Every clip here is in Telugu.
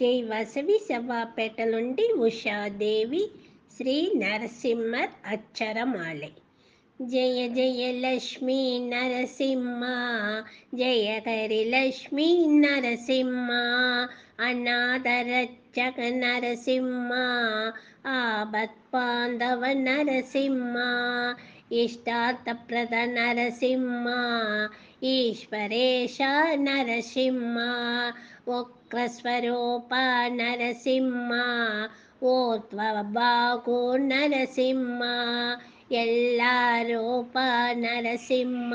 జై వసవి సభాపేట నుండి ఉషాదేవి శ్రీ నరసింహ అక్షరమాలె. జయ జయ లక్ష్మీ నరసింహ జయ హరి లక్ష్మీ నరసింహ అనాథరక్షక నరసింహ ఆపత్పాంధవ నరసింహ ఇష్టార్థప్రద నరసింహ ఈశ్వరేశ నరసింహ వక్రస్వరూప నరసింహ ఓత్వబాగు నరసింహ ಎಲ್ಲಾ ರೂಪ ನರಸಿಂಹ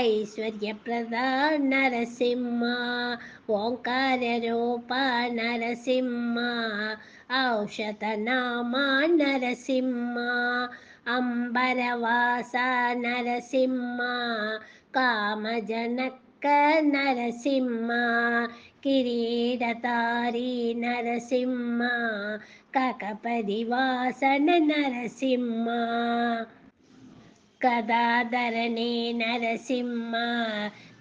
ಐಶ್ವರ್ಯಪ್ರದ ನರಸಿಂಹ ಓಂಕಾರ ರೂಪ ನರಸಿಂಹ ಔಷಧ ನಾಮ ನರಸಿಂಹ అంబరవాస నరసింహ కామజనక నరసింహ కిరీటతారి నరసింహ కకపది వాసన నరసింహ కదాధరణే నరసింహ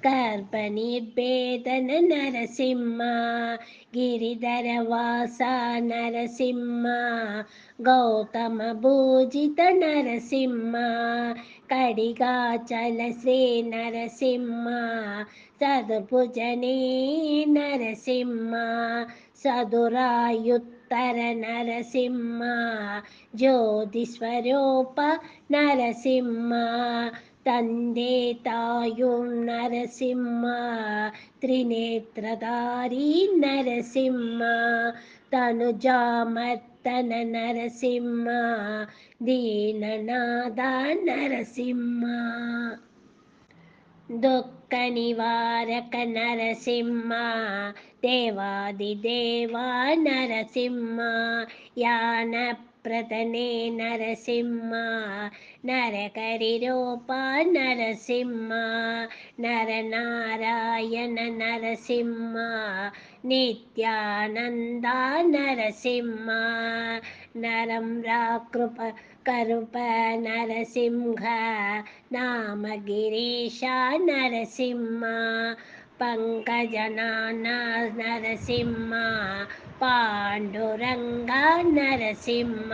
కర్పనిర్భేదన నరసింహ గిరిధర వాస నరసింహ గౌతమ భూజిత నరసింహ కడిగాచల శ్రీ నరసింహ సదుభుజనే నరసింహ సదురాయుత్తర నరసింహ జ్యోతిస్వరూప నరసింహ ತಂದೆ ತಾಯು ನರಸಿಂಹ ತ್ರಿನೇತ್ರಧಾರಿ ನರಸಿಂಹ ತನುಜಾಮರ್ತನ ನರಸಿಂಹ ದೀನನಾದ ನರಸಿಂಹ ದುಃಖ ನಿವಾರಕ ನರಸಿಂಹ దేవాదిదేవా నరసింహ యాన ప్రతనే నరసింహ నరకరిరూప నరసింహ నరనారాయణ నరసింహ నిత్యానంద నరసింహ నరం రాకృప కరుప నరసింహ నామ గిరీశ నరసింహ పంకజనాన నరసింహ పాండురంగ నరసింహ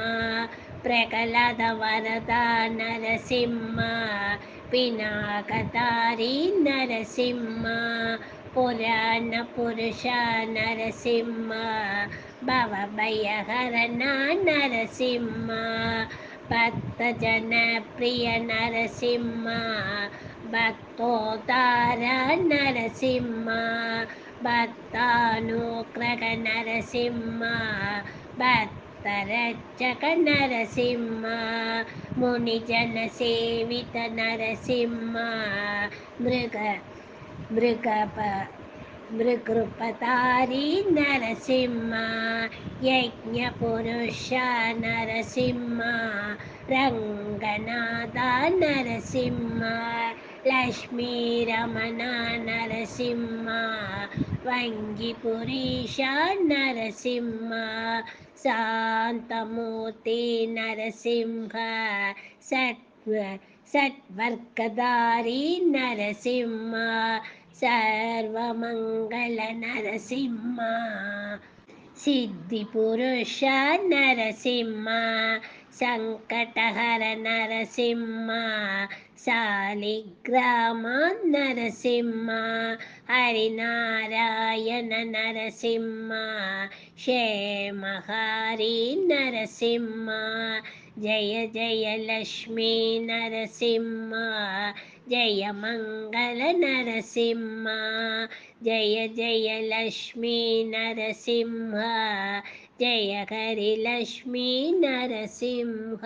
ప్రకలద వరద నరసింహ పినాకతారి నరసింహ పురాణ పురుష నరసింహ భవభయహరణ నరసింహ భక్తజన ప్రియ నరసింహ భక్తోదార నరసింహ భక్తానుగ్రహ నరసింహ భక్తరక్షక నరసింహ మునిజన సేవిత నరసింహ మృగ మృగప మృగృపతారి నరసింహ యజ్ఞ పురుష నరసింహ రంగనాథ నరసింహ లక్ష్మీరమణ నరసింహ వంగిపురీష నరసింహ శాంతమూర్తి నరసింహ సత్వ సత్వర్గదారి నరసింహ సర్వమంగళ నరసింహ సిద్ధిపురుష నరసింహ సంకటహర నరసింహ శాలిగ్రామ నరసింహ హరినారాయణ నరసింహ క్షేమహారి నరసింహ జయ జయ లక్ష్మీ నరసింహ జయ మంగళ నరసింహ జయ జయ లక్ష్మీ నరసింహ జయ హరి లక్ష్మీ నరసింహ